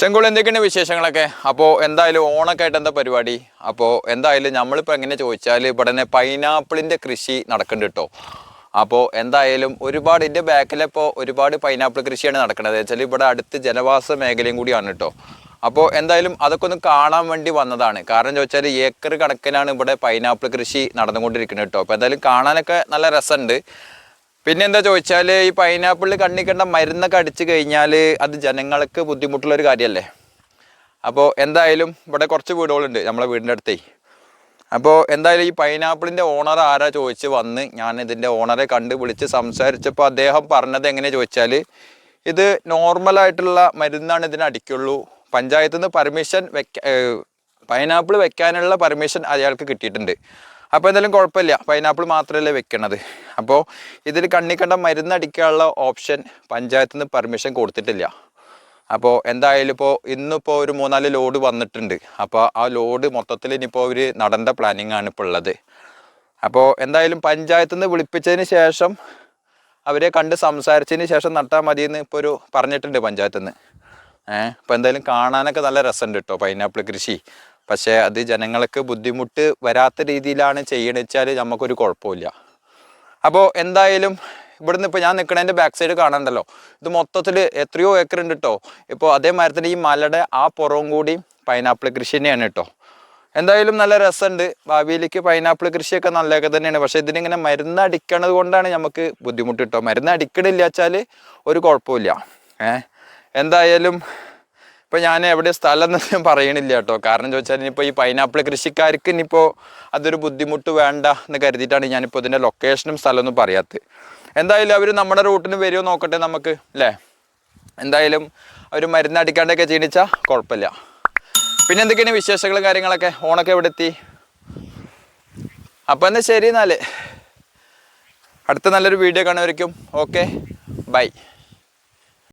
ചെങ്കോൾ എന്തൊക്കെയാണ് വിശേഷങ്ങളൊക്കെ? അപ്പോൾ എന്തായാലും ഓണൊക്കെ ആയിട്ട് എന്താ പരിപാടി? അപ്പോൾ എന്തായാലും നമ്മളിപ്പോൾ എങ്ങനെ ചോദിച്ചാൽ ഇവിടെ തന്നെ പൈനാപ്പിളിന്റെ കൃഷി നടക്കുന്നുണ്ട് കേട്ടോ. അപ്പോൾ എന്തായാലും ഒരുപാട് ഇതിന്റെ ബാക്കിലിപ്പോൾ ഒരുപാട് പൈനാപ്പിൾ കൃഷിയാണ് നടക്കുന്നത് വെച്ചാൽ ഇവിടെ അടുത്ത് ജനവാസ മേഖലയും കൂടിയാണ് കേട്ടോ. അപ്പോൾ എന്തായാലും അതൊക്കെ ഒന്ന് കാണാൻ വേണ്ടി വന്നതാണ്. കാരണം ചോദിച്ചാൽ ഏക്കർ കണക്കിനാണ് ഇവിടെ പൈനാപ്പിൾ കൃഷി നടന്നുകൊണ്ടിരിക്കുന്നത് കേട്ടോ. അപ്പോൾ എന്തായാലും കാണാനൊക്കെ നല്ല രസമുണ്ട്. പിന്നെ എന്താ ചോദിച്ചാൽ ഈ പൈനാപ്പിളിൽ കണ്ണിക്കണ്ട മരുന്നൊക്കെ അടിച്ചു കഴിഞ്ഞാൽ അത് ജനങ്ങൾക്ക് ബുദ്ധിമുട്ടുള്ള ഒരു കാര്യമല്ലേ അപ്പോൾ എന്തായാലും ഇവിടെ കുറച്ച് വീടുകളുണ്ട് നമ്മളെ വീടിന്റെ അടുത്തേ. അപ്പോൾ എന്തായാലും ഈ പൈനാപ്പിളിന്റെ ഓണർ ആരാ ചോദിച്ച് വന്ന് ഞാൻ ഇതിന്റെ ഓണറെ കണ്ട് വിളിച്ച് സംസാരിച്ചപ്പോൾ അദ്ദേഹം പറഞ്ഞത് എങ്ങനെയാ ചോദിച്ചാൽ ഇത് നോർമലായിട്ടുള്ള മരുന്നാണ് ഇതിന് അടിക്കുള്ളൂ. പഞ്ചായത്തിൽ നിന്ന് പെർമിഷൻ വെക്ക പൈനാപ്പിൾ വെക്കാനുള്ള പെർമിഷൻ അയാൾക്ക് കിട്ടിയിട്ടുണ്ട്. അപ്പോൾ എന്തായാലും കുഴപ്പമില്ല. പൈനാപ്പിൾ മാത്രമല്ലേ വെക്കണത്. അപ്പോൾ ഇതിൽ കണ്ണി മരുന്ന് അടിക്കാനുള്ള ഓപ്ഷൻ പഞ്ചായത്തിൽ നിന്ന് പെർമിഷൻ കൊടുത്തിട്ടില്ല. അപ്പോൾ എന്തായാലും ഇപ്പോൾ ഇന്നിപ്പോൾ ഒരു മൂന്നാൽ ലോഡ് വന്നിട്ടുണ്ട്. അപ്പോൾ ആ ലോഡ് മൊത്തത്തിൽ ഇനിയിപ്പോൾ ഒരു നടേണ്ട പ്ലാനിങ് ആണ് ഇപ്പോൾ ഉള്ളത്. അപ്പോൾ എന്തായാലും പഞ്ചായത്തിൽ നിന്ന് വിളിപ്പിച്ചതിന് ശേഷം അവരെ കണ്ട് സംസാരിച്ചതിന് ശേഷം നട്ടാൽ മതിയെന്ന് ഇപ്പോൾ ഒരു പറഞ്ഞിട്ടുണ്ട് പഞ്ചായത്തിൽ നിന്ന്. ഏഹ് അപ്പോൾ എന്തായാലും കാണാനൊക്കെ നല്ല രസമുണ്ട് കേട്ടോ പൈനാപ്പിൾ കൃഷി. പക്ഷേ അത് ജനങ്ങൾക്ക് ബുദ്ധിമുട്ട് വരാത്ത രീതിയിലാണ് ചെയ്യണമെന്ന് നമുക്കൊരു കുഴപ്പമില്ല. അപ്പോൾ എന്തായാലും ഇവിടുന്ന് ഇപ്പോൾ ഞാൻ നിൽക്കണതിന്റെ ബാക്ക് സൈഡ് കാണണ്ടല്ലോ ഇത് മൊത്തത്തിൽ എത്രയോ ഏക്കർ ഉണ്ട് കേട്ടോ ഇപ്പോൾ അതേ മരത്തിന് ഈ മലയുടെ ആ പുറവും കൂടി പൈനാപ്പിൾ കൃഷി തന്നെയാണ് കേട്ടോ എന്തായാലും നല്ല രസമുണ്ട്. ഭാവിയിലേക്ക് പൈനാപ്പിൾ കൃഷിയൊക്കെ നല്ലതൊക്കെ തന്നെയാണ്. പക്ഷേ ഇതിനിങ്ങനെ മരുന്ന് അടിക്കണത് കൊണ്ടാണ് നമുക്ക് ബുദ്ധിമുട്ട് കേട്ടോ മരുന്ന് അടിക്കണില്ല വെച്ചാൽ ഒരു കുഴപ്പമില്ല. ഏഹ് എന്തായാലും ഇപ്പം ഞാൻ എവിടെ സ്ഥലം എന്ന് ഞാൻ പറയണില്ല കേട്ടോ. കാരണം ചോദിച്ചാൽ ഇനിയിപ്പോൾ ഈ പൈനാപ്പിൾ കൃഷിക്കാർക്ക് ഇനിയിപ്പോൾ അതൊരു ബുദ്ധിമുട്ട് വേണ്ട എന്ന് കരുതിയിട്ടാണ് ഞാനിപ്പോൾ ഇതിന്റെ ലൊക്കേഷനും സ്ഥലമൊന്നും പറയാത്തത്. എന്തായാലും അവർ നമ്മുടെ റൂട്ടിന് വരുമോ നോക്കട്ടെ നമുക്ക് അല്ലേ എന്തായാലും അവർ മരുന്ന് അടിക്കാണ്ടൊക്കെ ചെയ്യണിച്ചാൽ കുഴപ്പമില്ല. പിന്നെ എന്തൊക്കെയാണ് വിശേഷങ്ങളും കാര്യങ്ങളൊക്കെ? ഓണൊക്കെ എവിടെ എത്തി? അപ്പം എന്നാൽ ശരി എന്നാൽ അടുത്ത നല്ലൊരു വീഡിയോ കാണുമായിരിക്കും ഓക്കെ? ബൈ.